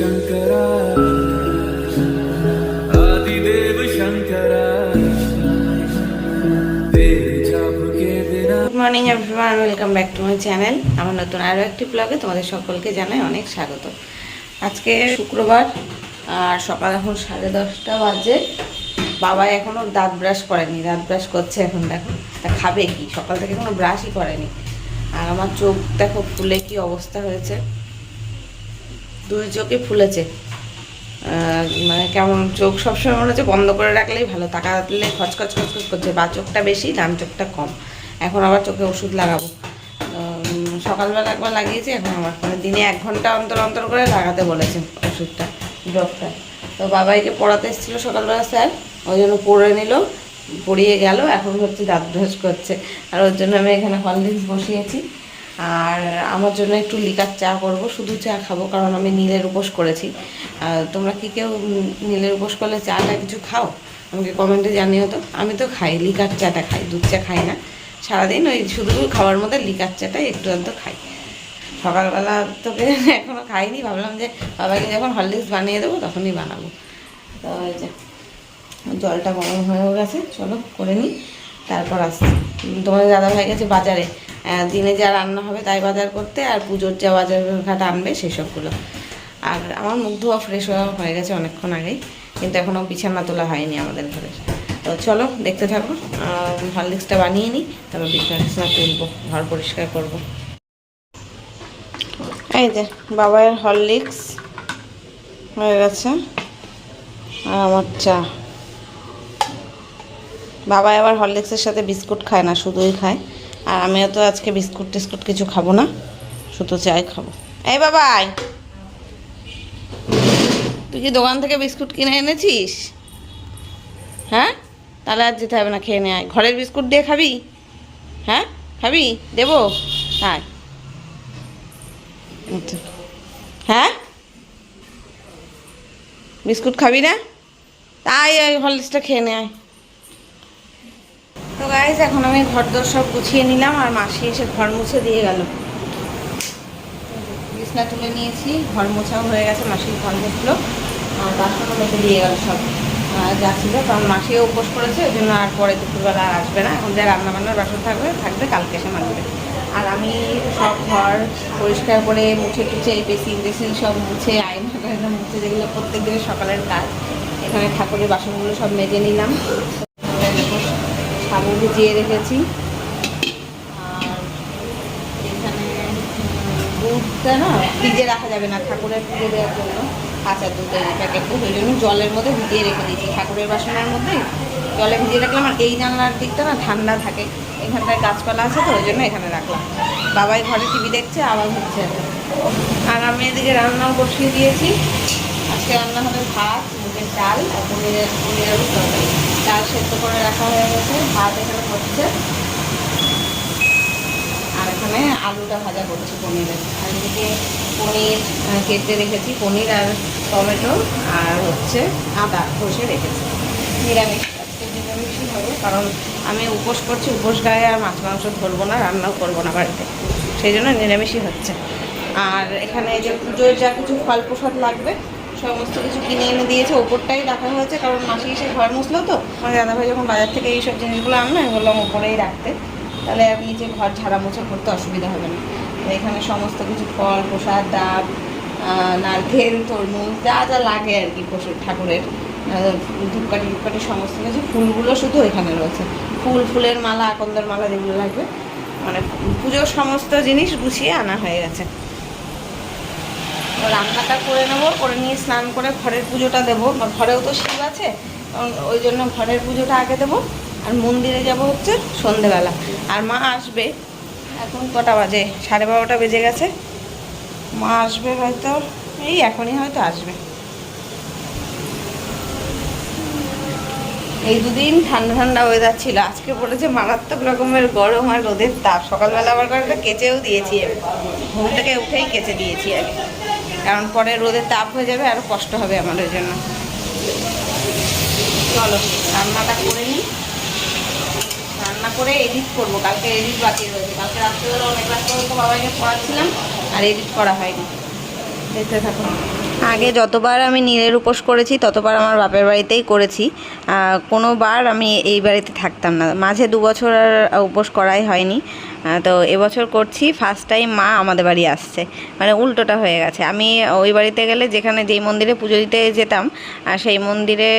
शङ्करा आदिदेव शङ्करा तेरे जाप के बिना good morning everyone welcome back to my channel আমার নতুন আরও একটি ব্লগে তোমাদের সকলকে জানাই অনেক স্বাগত আজকে শুক্রবার আর সকাল এখন সাড়ে দশটা বাজে বাবা এখনও দাঁত ব্রাশ করেনি দাঁত ব্রাশ করছে এখন দেখো তা খাবে কি সকাল থেকে কোনো ব্রাশই করেনি আর আমার চোখ দেখো ফুলে কি অবস্থা হয়েছে দুই চোখে ফুলেছে। মানে কেমন চোখ সবসময় মনে হচ্ছে বন্ধ করে রাখলেই ভালো, তাকালে খচখচ খচখচ করছে, বা চোখটা বেশি, ডান চোখটা কম। এখন আবার চোখে ওষুধ লাগাবো। সকালবেলা একবার লাগিয়েছি, এখন আমার মানে দিনে এক ঘণ্টা অন্তর অন্তর করে লাগাতে বলেছে ওষুধটা, ডক্টর। তো বাবাইকে পড়াতে এসেছিল সকালবেলা স্যার, ওই জন্য পড়ে নিল, পড়িয়ে গেল, এখন হচ্ছে দাঁত ব্রাশ করছে। আর ওর জন্য আমি এখানে হললিক্স বসিয়েছি। আর আমার জন্য একটু লিকার চা করব, শুধু চা খাব, কারণ আমি নীলের উপোস করেছি। তোমরা কি কেউ নীলের উপোস করলে চাটা কিছু খাও? আমাকে কমেন্টে জানিও তো। আমি তো খাই, লিকার চাটা খাই, দুধ চা খাই না। সারাদিন ওই শুধু খাওয়ার মধ্যে লিকার চাটাই একটু আধটু খাই। সকালবেলা তোকে এখনও খাইনি, ভাবলাম যে বাবাকে যখন হরলিক্স বানিয়ে দেবো তখনই বানাবো। তো ওই যে, জলটা গরম হয়েও গেছে, চলো করে নিই। তারপর আসছি। তোমাদের দাদা ভাই গেছে বাজারে দিনে যা রান্না হবে তাই বাজার করতে আর পুজোর যা বাজার ঘাট আনবে সেসবগুলো। আর আমার মুখ ধোয়া ফ্রেশ হওয়া হয়ে গেছে অনেকক্ষণ আগেই, কিন্তু এখনও বিছানা তোলা হয়নি আমাদের ঘরে। তো চলো, দেখতে থাকো হরলিক্সটা বানিয়ে নিই, তারপর বিছানা তুলবো, ঘর পরিষ্কার করব। এই যে বাবার হরলিক্স হয়ে গেছে, আর আমার চা। বাবা আবার হরলিক্সের সাথে বিস্কুট খায় না, শুধুই খায়। আর আমিও তো আজকে বিস্কুট টিস্কুট কিছু খাব না, শুধু চাই খাব। এই বাবাই, তুই কি দোকান থেকে বিস্কুট কিনে এনেছিস? হ্যাঁ? তাহলে আর যেতে হবে না, খেয়ে নেয় ঘরের বিস্কুট দিয়ে খাবি? হ্যাঁ? খাবি? দেবো? আচ্ছা। হ্যাঁ? বিস্কুট খাবি না? তাই ওই হরলিক্সটা খেয়ে নেয় তো গাইজ এখন আমি ঘর দর সব গুছিয়ে নিলাম আর মাসি এসে ঘর মুছে দিয়ে গেল। বিছনা তুলে নিয়েছি, ঘর মোছাও হয়ে গেছে, মাসির ঘর মুছলো, আর বাসনও মেখে দিয়ে গেল সব। আর যা ছিল, কারণ মাসিও উপোস করেছে, ওই জন্য আর পরে দুপুরবেলা আর আসবে না। এখন যা রান্না বান্নার বাসন থাকবে থাকবে, কালকে এসে মানবে। আর আমি সব ঘর পরিষ্কার করে মুছে টুছে, বেসিন টেসিন সব মুছে, আয়না টায়না মুছে, যেগুলো প্রত্যেক দিনের সকালের কাজ, এখানে ঠাকুরের বাসনগুলো সব মেজে নিলাম। সাবু ভিজিয়ে রেখেছি। এখানে দুধটা না ফ্রিজে রাখা যাবে না, ঠাকুরের পুজো দেওয়ার জন্য। কাঁচা দুধের প্যাকেটটা ওই জন্য জলের মধ্যে ভিজিয়ে রেখে দিয়েছি। ঠাকুরের বাসনের মধ্যে জলে ভিজিয়ে রাখলাম, আর এই জানলার দিকটা না ঠান্ডা থাকে। এখানটায় গাছপালা আছে তো, ওই জন্য এখানে রাখলাম। বাবাই ঘরে টিভি দেখছে আবার হচ্ছে। আর আমি এদিকে রান্নাও বসিয়ে দিয়েছি। আজকে রান্না হবে ভাত, মুগের ডাল, আর পনিরের পনির আলুর তরকারি। ডাল সেদ্ধ করে রাখা হয়ে গেছে, ভাত এখানে হচ্ছে। আর এখানে আলুটা ভাজা করছি পনিরের। আর এদিকে পনির কেটে রেখেছি, পনির আর টমেটো আর হচ্ছে আদা ঘষে রেখেছি। নিরামিষ, আজকে নিরামিষই হবে, কারণ আমি উপোস করছি, উপোস গায়ে আর মাছ মাংস ধরবো না, রান্নাও করব না বাড়িতে। সেই জন্য নিরামিষই হচ্ছে। আর এখানে যে পুজোর যা কিছু ফল প্রসাদ লাগবে সমস্ত কিছু কিনে এনে দিয়েছে, ওপরটাই রাখা হয়েছে, কারণ মাসি এসে ঘর মুছলো তো। আমার দাদাভাই যখন বাজার থেকে এইসব জিনিসগুলো আনলো, আমি বললাম ওপরেই রাখতে। তাহলে আমি যে ঘর ঝাড়া মোছা করতে অসুবিধা হবে না। এখানে সমস্ত কিছু ফল, প্রসাদ, ডাব নারকেল, তরমুজ, যা যা লাগে আর কি পশু ঠাকুরের। ধূপকাঠি ধূপকাঠি সমস্ত কিছু, ফুলগুলো শুধু এখানে রয়েছে। ফুল, ফুলের মালা, আকন্দর মালা যেগুলো লাগবে মানে পুজোর সমস্ত জিনিস গুছিয়ে আনা হয়ে গেছে। রান্নাটা করে নেব, করে নিয়ে স্নান করে ঘরের পুজোটা দেবো। ঘরেও তো শিব আছে ওই জন্য ঘরের পুজোটা আগে দেবো। আর মন্দিরে যাব হচ্ছে সন্ধেবেলা। আর মা আসবে, এখন কটা বাজে? সাড়ে বারোটা বেজে গেছে। মা আসবে হয়তো, এই এখনই হয়তো আসবে। এই দুদিন ঠান্ডা ঠান্ডা ওয়েদার ছিল। আজকে পড়েছে মারাত্মক রকমের গরম আর রোদের তাপ। সকালবেলা আবার কয়েকটা কেচেও দিয়েছি ঘুম থেকে উঠেই কেচে দিয়েছি আগে। কারণ পরে রোদের তাপ হয়ে যাবে আরও কষ্ট হবে আমাদের জন্য। চলো, রান্নাটা করে নিই। রান্না করে এডিট করব। কালকে এডিট বাকি রয়েছে। কালকে রাত্রিবেলা অনেক রাত পর্যন্ত বাবাকে পড়াচ্ছিলাম, আর এডিট করা হয়নি। দেখতে থাকো। আগে যতবার আমি নীলের উপোস করেছি, ততবার আমার বাপের বাড়িতেই করেছি। কোনোবার আমি এই বাড়িতে থাকতাম না। মাঝে দু বছর আর উপোস করাই হয়নি। তো এবছর করছি ফার্স্ট টাইম মা আমাদের বাড়ি আসছে। মানে উল্টোটা হয়ে গেছে। আমি ওই বাড়িতে গেলে যেখানে যেই মন্দিরে পুজো দিতে যেতাম আর সেই মন্দিরে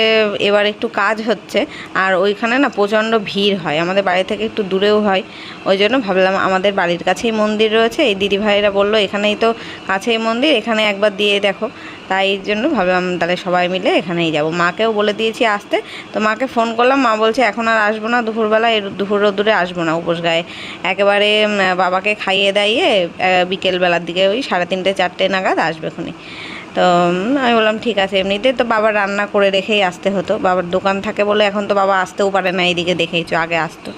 এবার একটু কাজ হচ্ছে। আর ওইখানে না প্রচণ্ড ভিড় হয়। আমাদের বাড়ি থেকে একটু দূরেও হয়। ওই জন্য ভাবলাম আমাদের বাড়ির কাছেই মন্দির রয়েছে। এই দিদি ভাইরা বলল, এখানেই তো কাছেই মন্দির, এখানে একবার দিয়ে দেখো। তাই জন্য ভাবলাম তাহলে সবাই মিলে এখানেই যাব। মাকেও বলে দিয়েছি আসতে। তো মাকে ফোন করলাম মা বলছে এখন আর আসব না দুপুরবেলা দুপুর রোদ্দুরে আসব না উপোস গায়ে। একেবারে বাবাকে খাইয়ে দাইয়ে বিকেলবেলার দিকে ওই সাড়ে তিনটে চারটে নাগাদ আসবে খুনি। তো আমি বললাম ঠিক আছে এমনিতে তো বাবা রান্না করে রেখেই আসতে হতো। বাবার দোকান থাকে বলে এখন তো বাবা আসতেও পারে না এইদিকে দেখেইছো আগে আসতো।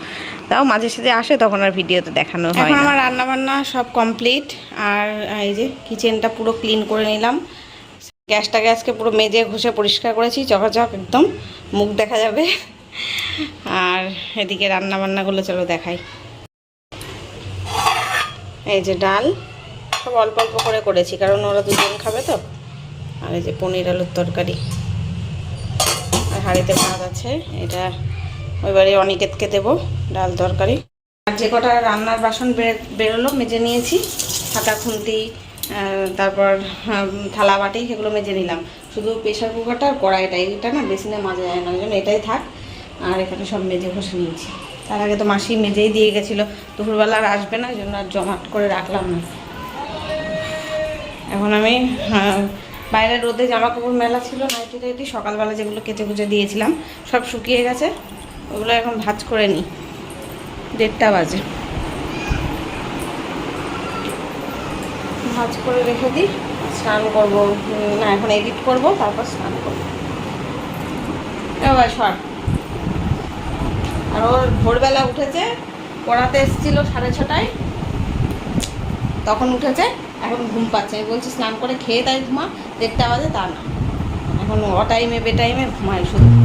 তাও মাঝে সাঝে আসে তখন আর ভিডিওতে দেখানো হয় এখন আমার রান্না বান্না সব কমপ্লিট। আর এই যে কিচেনটা পুরো ক্লিন করে নিলাম। গ্যাসটাকে আজকে পুরো মেজে ঘষে পরিষ্কার করেছি, চকাচক একদম, মুখ দেখা যাবে। আর এদিকে রান্না বান্নাগুলো চলো দেখাই। এই যে ডাল, সব অল্প অল্প করে করেছি, কারণ ওরা দুজন খাবে তো। আর এই যে পনির আলুর তরকারি। আর হাঁড়িতে ভাত আছে, এটা ওইবারে অনিকেতকে দেবো, ডাল তরকারি। আর যে কটা রান্নার বাসন বেরোলো, মেজে নিয়েছি, হাতা খুন্তি তারপর থালা বাটি সেগুলো মেজে নিলাম। শুধু প্রেশার কুকারটা আর কড়াইটা এইটা না বেসিনে মাজা যায় না, ওই জন্য এটাই থাক। আর এখানে সব মেজে ঘষে নিয়েছি। তার আগে তো মাসি মেজেই দিয়ে গেছিল। দুপুরবেলা আর আসবে না, ওই জন্য আর জমাট করে রাখলাম না। এখন আমি বাইরে রোদে জামা কাপড় মেলা ছিল, নাইটি টাইটি সকালবেলা যেগুলো কেচে কুচে দিয়েছিলাম, সব শুকিয়ে গেছে। ওগুলো এখন ভাজ করে নিই। দেড়টা বাজে। ভাজ করে রেখে দিই। স্নান করব না, এখন এডিট করব, তারপর স্নান করব। এবার শর্ট আর ওর ভোরবেলা উঠেছে, পড়াতে এসেছিল সাড়ে ছটায়। তখন উঠেছে, এখন ঘুম পাচ্ছে। আমি বলছি, স্নান করে খেয়ে তাই ঘুমা দেড়টা বাজে তা না। এখন অ টাইমে বে টাইমে ঘুমায় শুধু।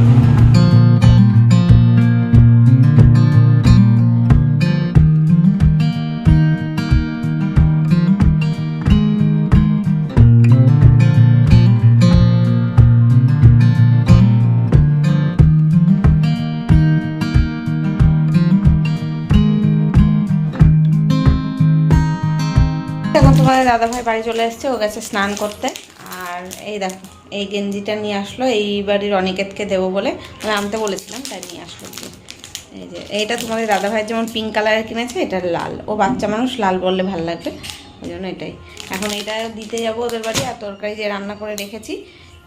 এখন দাদাভাই বাড়ি চলে এসছে, ও গেছে স্নান করতে। আর এই দেখো, এই গেঞ্জিটা নিয়ে আসলো, এই বাড়ির অনিকেতকে দেবো বলে। আমি আনতে বলেছিলাম, তাই নিয়ে আসলো এই যে, এইটা তোমাদের দাদাভাই যেমন পিঙ্ক কালারের কিনেছে, এটা লাল। ও বাচ্চা মানুষ, লাল বললে ভালো লাগবে। ওই জন্য এটাই। এখন এটা দিতে যাব ওদের বাড়ি, আর তরকারি যে রান্না করে রেখেছি,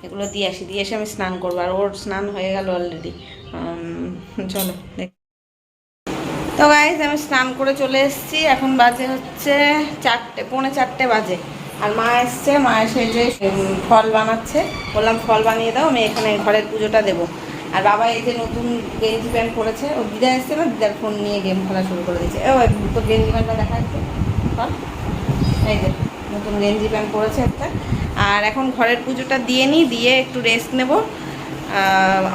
এগুলো দিয়ে আসি। দিয়ে এসে আমি স্নান করব। আর ওর স্নান হয়ে গেল অলরেডি চলো, দেখ। তো গাইজ আমি স্নান করে চলে এসেছি। এখন বাজে হচ্ছে চারটে, পৌনে চারটে বাজে। আর মা এসছে, মা এসে যে ফল বানাচ্ছে। বললাম, ফল বানিয়ে দাও, আমি এখানে ঘরের পুজোটা দেবো। আর বাবা এই যে নতুন গেঞ্জি প্যান্ট পরেছে। ও দিদা এসছে না? দিদার ফোন নিয়ে গেম খেলা শুরু করে দিয়েছে। ও তো গেঞ্জি প্যান্টটা দেখা যাচ্ছে ফল। এই যে, নতুন গেঞ্জি প্যান্ট পরেছে একটা। আর এখন ঘরের পুজোটা দিয়ে নিই, দিয়ে একটু রেস্ট নেব।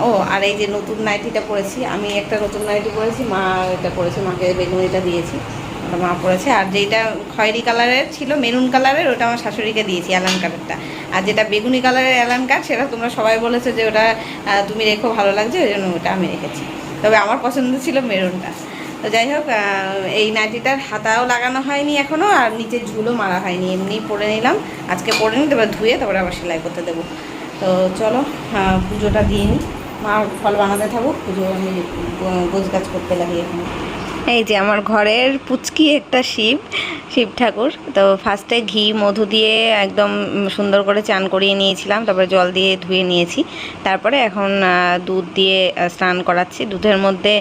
ও, আর এই যে নতুন নাইটিটা পরেছি, আমি একটা নতুন নাইটি পরেছি, মা এটা পরেছে, মাকে বেগুনিটা দিয়েছি, ওটা মা পরেছে, আর যেটা খয়েরি কালারের ছিল, মেরুন কালারের, ওটা আমার শাশুড়িকে দিয়েছি, অ্যালান কার্ডটা আর যেটা বেগুনি কালারের অ্যালান কার্ড, সেটা তোমরা সবাই বলেছ যে ওটা তুমি রেখো, ভালো লাগছে, ওই জন্য ওটা আমি রেখেছি। তবে আমার পছন্দ ছিল মেরুনটা। তো যাই হোক এই নাইটিটার হাতাও লাগানো হয়নি এখনও আর নিচে ঝুলও মারা হয়নি, এমনি পরে নিলাম। আজকে পরে নিই তারপর ধুয়ে তারপরে আবার সেলাই করতে দেবো। তো চলো আহ, পুজোটা দিয়ে নিই মা ফল বানাতে থাকুক পুজো আমি গোছ গাছ করতে লাগি এখন। এই যে আমার ঘরের পুচকি একটা শিব শিব ঠাকুর। তো ফার্স্টে ঘি মধু দিয়ে একদম সুন্দর করে চান করিয়ে নিয়েছিলাম তারপরে জল দিয়ে ধুয়ে নিয়েছি। তারপরে এখন দুধ দিয়ে স্নান করাচ্ছি। দুধের মধ্যে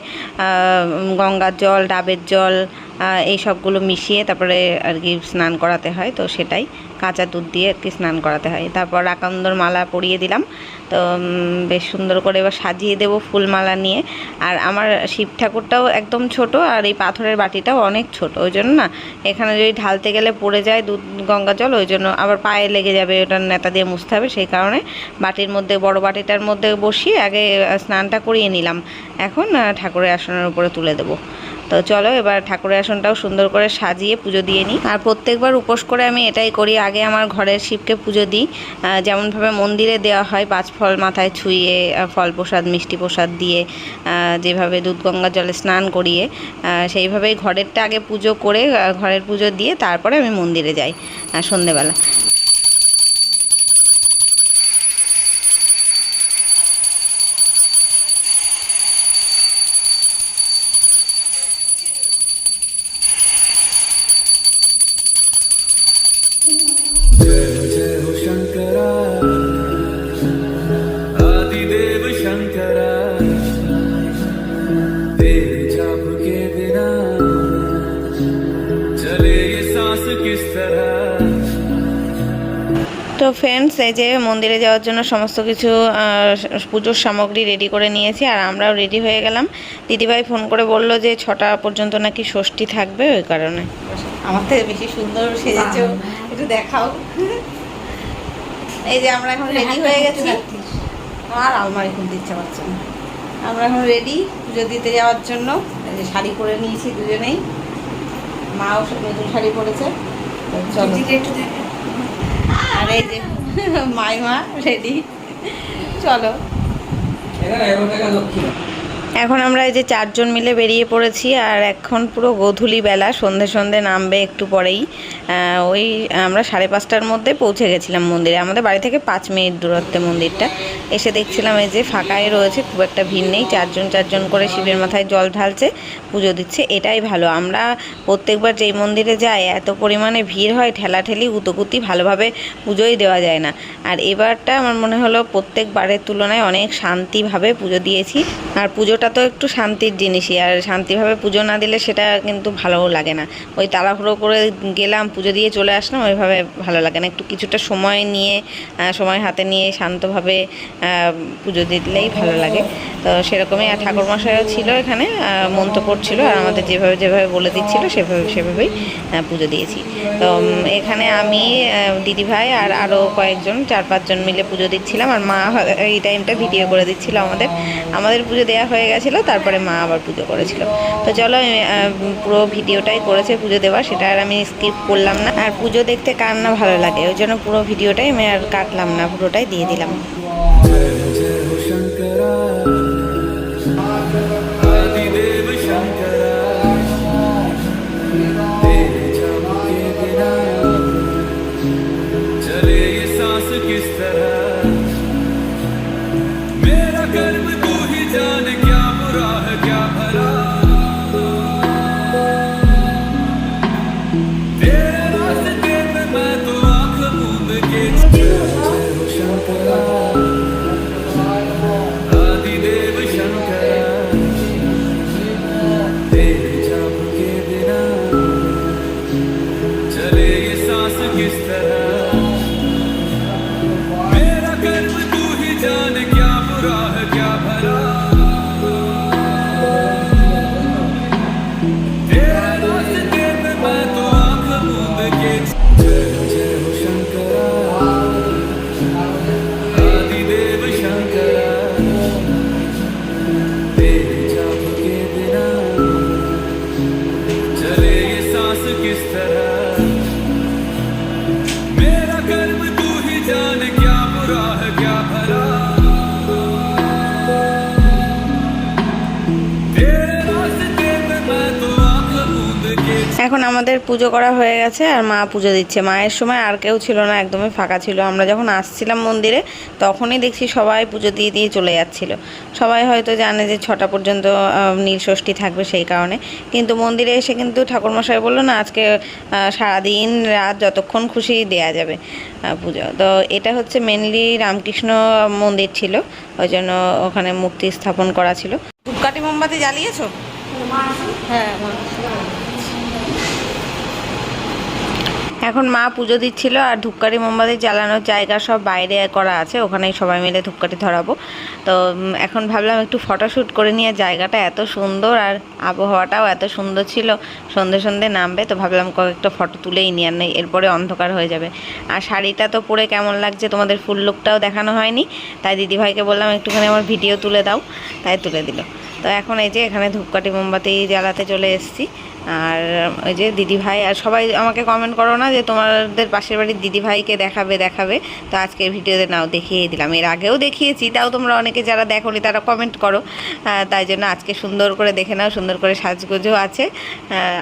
গঙ্গার জল ডাবের জল এই সবগুলো মিশিয়ে তারপরে আর কি স্নান করাতে হয়, তো সেটাই। কাঁচা দুধ দিয়ে আর কি স্নান করাতে হয়। তারপর আকান্দর মালা পরিয়ে দিলাম। তো বেশ সুন্দর করে এবার সাজিয়ে দেব ফুলমালা নিয়ে। আর আমার শিব ঠাকুরটাও একদম ছোট আর এই পাথরের বাটিটাও অনেক ছোট। ওই জন্য না, এখানে যদি ঢালতে গেলে পড়ে যায় দুধ, গঙ্গা জল, ওই জন্য আবার পায়ে লেগে যাবে, ওটা নেতা দিয়ে মুছতে হবে। সেই কারণে বাটির মধ্যে, বড় বাটিটার মধ্যে বসিয়ে আগে স্নানটা করিয়ে নিলাম। এখন ঠাকুরের আসনের উপরে তুলে দেবো। তো চলো, এবার ঠাকুরের আসনটাও সুন্দর করে সাজিয়ে পুজো দিয়ে নিই। আর প্রত্যেকবার উপোস করে আমি এটাই করি, আগে আমার ঘরের শিবকে পুজো দিই। যেমনভাবে মন্দিরে দেওয়া হয়, পাঁচ ফল মাথায় ছুঁয়ে ফল প্রসাদ, মিষ্টি প্রসাদ দিয়ে যেভাবে দুধ গঙ্গা জলে স্নান করিয়ে সেইভাবেই ঘরেরটা আগে পুজো করে ঘরের পুজো দিয়ে তারপরে আমি মন্দিরে যাই সন্ধেবেলা। তো ফ্রেন্ডস এই যে মন্দিরে যাওয়ার জন্য সমস্ত কিছু পুজোর সামগ্রী রেডি করে নিয়েছি আর আমরাও রেডি হয়ে গেলাম। দিদিভাই ফোন করে বলল যে ছটা পর্যন্ত নাকি ষষ্ঠী থাকবে ওই কারণে। আমার থেকে বেশি সুন্দর সেজেছো একটু দেখাও। এই যে আমরা এখন রেডি হয়ে গেছি। আর আলমারি খুলতে ইচ্ছা পাচ্ছে না। আমরা এখন রেডি পুজো দিতে যাওয়ার জন্য। এই যে শাড়ি পরে নিয়েছি দুজনেই। মাও নতুন শাড়ি পরেছে। চলো। আর এই যে মাইমা রেডি চলো। এখন আমরা এই যে চারজন মিলে বেরিয়ে পড়েছি আর এখন পুরো গধূলি বেলা, সন্ধে সন্ধে নামবে একটু পরেই। ওই আমরা সাড়ে পাঁচটার মধ্যে পৌঁছে গেছিলাম মন্দিরে, আমাদের বাড়ি থেকে পাঁচ মিনিট দূরত্বে মন্দিরটা। এসে দেখছিলাম এই যে ফাঁকায় রয়েছে, খুব একটা ভিড় নেই, চারজন চারজন করে শিবের মাথায় জল ঢালছে, পুজো দিচ্ছে, এটাই ভালো। আমরা প্রত্যেকবার যেই মন্দিরে যাই, এত পরিমাণে ভিড় হয়, ঠেলাঠেলি, উতকুতি ভালোভাবে পুজোই দেওয়া যায় না। আর এবারটা আমার মনে হলো প্রত্যেকবারের তুলনায় অনেক শান্তিভাবে পুজো দিয়েছি। আর পুজোটা তো একটু শান্তির জিনিসই, আর শান্তিভাবে পুজো না দিলে সেটা কিন্তু ভালোও লাগে না। ওই তাড়াহুড়ো করে গেলাম, পুজো দিয়ে চলে আসলাম, ওইভাবে ভালো লাগে না। একটু কিছুটা সময় নিয়ে সময় হাতে নিয়ে শান্তভাবে পুজো দিলেই ভালো লাগে। তো সেরকমই, আর ঠাকুরমশাইও ছিল এখানে মন্ত্র পড়ছিল আর আমাদের যেভাবে যেভাবে বলে দিচ্ছিল, সেভাবে, সেভাবেই পুজো দিয়েছি। তো এখানে আমি দিদিভাই আর আরও কয়েকজন, চার পাঁচজন মিলে পুজো দিচ্ছিলাম, আর মা এই টাইমটা ভিডিও করে দিচ্ছিল আমাদের। আমাদের পুজো দেওয়া হয়ে গেছিল, তারপরে মা আবার পুজো করেছিল। তো চলো পুরো ভিডিওটাই করেছে পুজো দেওয়া, সেটা আর আমি স্কিপ করলাম না। আর পুজো দেখতে কার না ভালো লাগে, ওই জন্য পুরো ভিডিওটাই আমি আর কাটলাম না, পুরোটাই দিয়ে দিলাম। esperança que estará. আমাদের পুজো করা হয়ে গেছে আর মা পুজো দিচ্ছে। মায়ের সময় আর কেউ ছিল না একদমই ফাঁকা ছিল। আমরা যখন আসছিলাম মন্দিরে তখনই দেখছি সবাই পুজো দিয়ে দিয়ে চলে যাচ্ছিল। সবাই হয়তো জানে যে ছটা পর্যন্ত আহ, নীল ষষ্ঠী থাকবে সেই কারণে। কিন্তু মন্দিরে এসে কিন্তু ঠাকুরমশাই বলল না আজকে সারাদিন রাত যতক্ষণ খুশি দেয়া যাবে পুজো। তো এটা হচ্ছে মেনলি রামকৃষ্ণ মন্দির ছিল। ওই জন্য ওখানে মূর্তি স্থাপন করা ছিল। ধূপকাঠি মোমবাতি জ্বালিয়েছো? হ্যাঁ এখন মা পুজো দিচ্ছিল আর ধূপকাঠি মোমবাতি জ্বালানোর জায়গা সব বাইরে করা আছে, ওখানেই সবাই মিলে ধূপকাঠি ধরাবো। তো এখন ভাবলাম একটু ফটোশ্যুট করে নিয়ে জায়গাটা এত সুন্দর আর আবহাওয়াটাও এত সুন্দর ছিল, সন্ধে সন্ধে নামবে, তো ভাবলাম কয়েকটা ফটো তুলেই নিয়ে আর নেই, এরপরে অন্ধকার হয়ে যাবে। আর শাড়িটা তো পরে কেমন লাগছে তোমাদের ফুল লুকটাও দেখানো হয়নি, তাই দিদিভাইকে বললাম একটুখানি আমার ভিডিও তুলে দাও, তাই তুলে দিল। তো এখন এই যে এখানে ধূপকাঠি মোমবাতি জ্বালাতে চলে এসেছি। আর ওই যে দিদি ভাই আর সবাই আমাকে কমেন্ট করো না যে তোমাদের পাশের বাড়ির দিদি ভাইকে দেখাবে দেখাবে। তো আজকে ভিডিওতে নাও দেখিয়ে দিলাম। এর আগেও দেখিয়েছি, তাও তোমরা অনেকে যারা দেখোনি তারা কমেন্ট করো। তাই জন্য আজকে সুন্দর করে দেখে নাও, সুন্দর করে সাজগোজও আছে।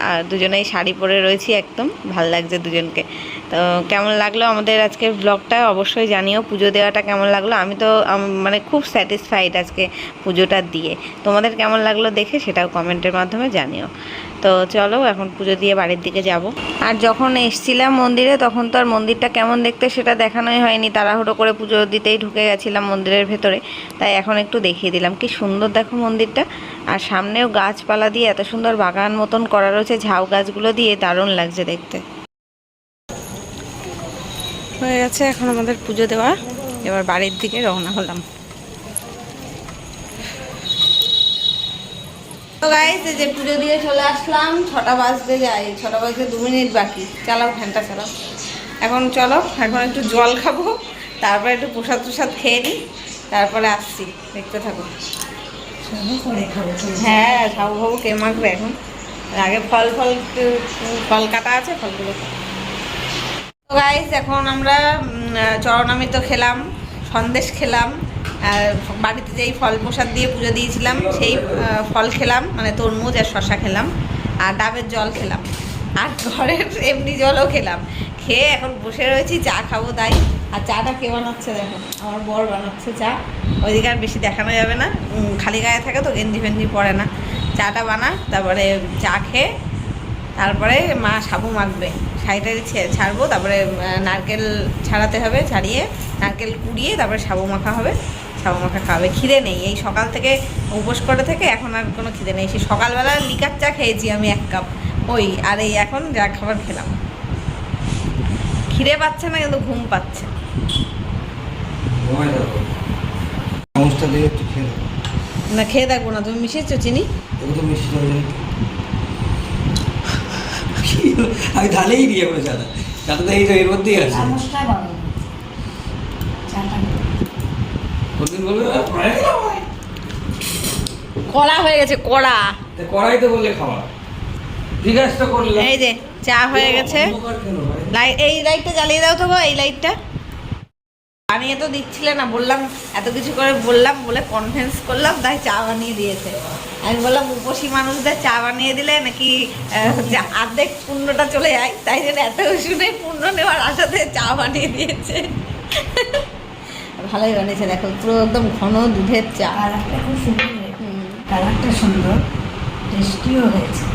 আর দুজনেই শাড়ি পরে রয়েছি একদম। ভালো লাগছে দুজনকে। তো কেমন লাগল আমাদের আজকের ব্লগটা অবশ্যই জানিও পুজো দেওয়াটা কেমন লাগল? আমি তো মানে খুব স্যাটিসফাইড আজকে পুজোটা দিয়ে। তোমাদের কেমন লাগল দেখে সেটাও কমেন্টের মাধ্যমে জানিও। তো চলো এখন পুজো দিয়ে বাড়ির দিকে যাব। আর যখন এসছিলাম মন্দিরে, তখন তো আর মন্দিরটা কেমন দেখতে সেটা দেখানোই হয়নি। তাড়াহুড়ো করে পুজো দিতেই ঢুকে গেছিলাম মন্দিরের ভেতরে। তাই এখন একটু দেখিয়ে দিলাম। কি সুন্দর দেখো মন্দিরটা। আর সামনেও গাছপালা দিয়ে এত সুন্দর বাগান মতন করা রয়েছে। ঝাউ গাছগুলো দিয়ে দারুণ লাগছে দেখতে। হয়ে গেছে এখন আমাদের পুজো দেওয়া। এবার বাড়ির দিকে রওনা হলাম। তো গাইস যে পুজো দিয়ে চলে আসলাম। ছটা বাজতে যাই ছটা বাজতে দু মিনিট বাকি। চালাও, ফ্যানটা চালাও। এখন চলো, এখন একটু জল খাব। তারপরে একটু প্রসাদ প্রসাদ খেয়ে নিই। তারপরে আসছি, দেখতে থাকো। হ্যাঁ খাব খাব কে মাখবে এখন? আগে ফল ফল ফল কাটা আছে, ফলগুলো। গাইস এখন আমরা চরণামৃত খেলাম, সন্দেশ খেলাম বাড়িতে যেই ফল প্রসাদ দিয়ে পুজো দিয়েছিলাম, সেই ফল খেলাম মানে তরমুজ আর শশা খেলাম, আর ডাবের জল খেলাম, আর ঘরের এমনি জলও খেলাম। খেয়ে এখন বসে রয়েছি, চা খাব তাই, আর চাটা কে বানাচ্ছে দেখো? আমার বর বানাচ্ছে চা, ওইদিকে আর বেশি দেখানো যাবে না খালি গায়ে থাকে তো গেঞ্জি ফেঞ্জি পরে না। চাটা বানা, তারপরে চা খেয়ে, তারপরে মা সাবু মাখবে। শাড়িটা ছাড়বো তারপরে নারকেল ছাড়াতে হবে ছাড়িয়ে নারকেল কুড়িয়ে তারপরে সাবু মাখা হবে। সাবু মাখা খাবে খিদে নেই। এই সকাল থেকে উপোস করে থেকে এখন আর কোনো খিদে নেই। সেই সকালবেলা লিকার চা খেয়েছি আমি এক কাপ। ওই আর এই এখন যা খাবার খেলাম। খিদে পাচ্ছে না কিন্তু ঘুম পাচ্ছে। না খেয়ে দেখব না। তুমি মিশিয়েছো চিনি এগুলো তো মিষ্টি যাবে জানি আমি ঢালেই দিয়ে আমরা চাটা চাটা তো এই তো এর মধ্যেই আছে। কড়া হয়ে গেছে কড়া। কড়াই তো বললে খাওয়া। করলে এই যে চা হয়ে গেছে। এই লাইটটা জ্বালিয়ে দাও তো এই লাইটটা। বানিয়ে তো দিচ্ছিলে না বললাম এত কিছু করে বললাম বলে কনফারেন্স করলাম তাই চা বানিয়ে দিয়েছে। আমি বললাম উপসী মানুষদের চা বানিয়ে দিলে নাকি যে অর্ধেক পুণ্যটা চলে যায়। তাই জন্য এত শুনে পুণ্য নেওয়ার আশাতে চা বানিয়ে দিয়েছে। ভালোই বানিয়েছে দেখো পুরো একদম ঘন দুধের চা। কালারটা খুব সুন্দর কালারটা সুন্দর টেস্টিও হয়েছে।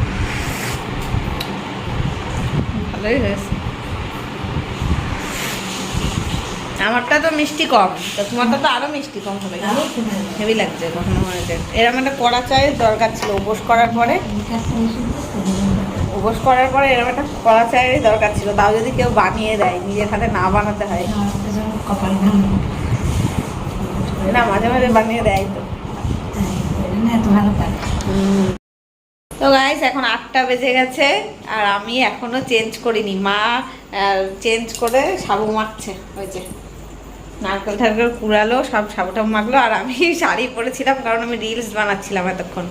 ভালোই হয়েছে। আমারটা তো মিষ্টি কম। তো তোমারটা তো আরও মিষ্টি কম হবে। আরও হেভি লাগছে কখনো মনে হচ্ছে একটা কড়া চায়ের দরকার ছিল উপোস করার পরে। উপোস করার পরে এরম একটা কড়া চায়েরই দরকার ছিল। তাও যদি কেউ বানিয়ে দেয় নিজের হাতে না বানাতে হয়। না মাঝে মাঝে বানিয়ে দেয় তো। তো গাইস এখন আটটা বেজে গেছে আর আমি এখনও চেঞ্জ করিনি। মা চেঞ্জ করে সাবু মাখছে। ওই যে। নারকেল টারকেল কুড়ালো, সব সাবুটা মাখলো, আর আমি শাড়ি পরেছিলাম কারণ আমি রিলস বানাচ্ছিলাম এতক্ষণ।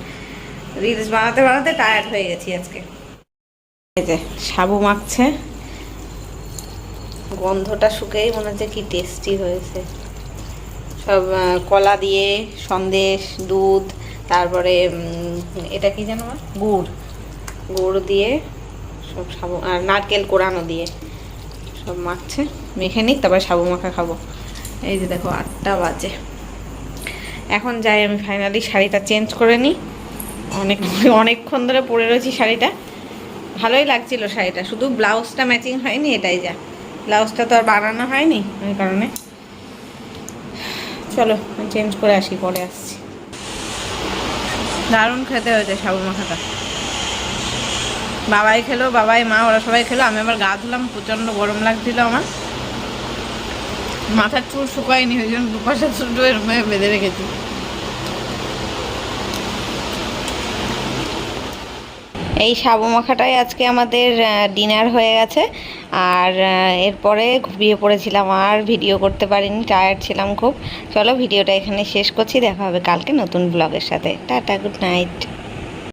রিলস বানাতে বানাতে টায়ার্ড হয়ে গেছি আজকে। এই যে, সাবু মাখছে। গন্ধটা শুকেই মনে হচ্ছে কি টেস্টি হয়েছে। সব কলা দিয়ে, সন্দেশ, দুধ, তারপরে এটা কি জানো? গুড়। গুড় দিয়ে সব সাবু, আর নারকেল কোরানো দিয়ে সব মাখছে। মেখে নিক, তারপরে সাবু মাখা খাব। এই যে দেখো আটটা বাজে। এখন যাই আমি ফাইনালি শাড়িটা চেঞ্জ করে নিই। অনেক অনেকক্ষণ ধরে পরে রয়েছি শাড়িটা। ভালোই লাগছিল শাড়িটা, শুধু ব্লাউজটা ম্যাচিং হয়নি এটাই যা। ব্লাউজটা তো আর বানানো হয়নি ওই কারণে। চলো, আমি চেঞ্জ করে আসি, পরে আসছি। দারুণ খেতে হয়েছে সাবু মাখাটা। বাবাই খেলো, বাবাই মা, ওরা সবাই খেলো, আমি আবার গা ধুলাম, প্রচণ্ড গরম লাগছিল আমার। মাথার চুল শুকায়নি, ওই জন্য দুপাশে চুলটো এরকম বেঁধে রেখেছি। এই সাবু মাখাটাই আজকে আমাদের ডিনার হয়ে গেছে। আর এরপরে ঘুমিয়ে পড়েছিলাম, আর ভিডিও করতে পারিনি টায়ার্ড ছিলাম খুব। চলো ভিডিওটা এখানে শেষ করছি, দেখা হবে কালকে নতুন ব্লগের সাথে। Tata good night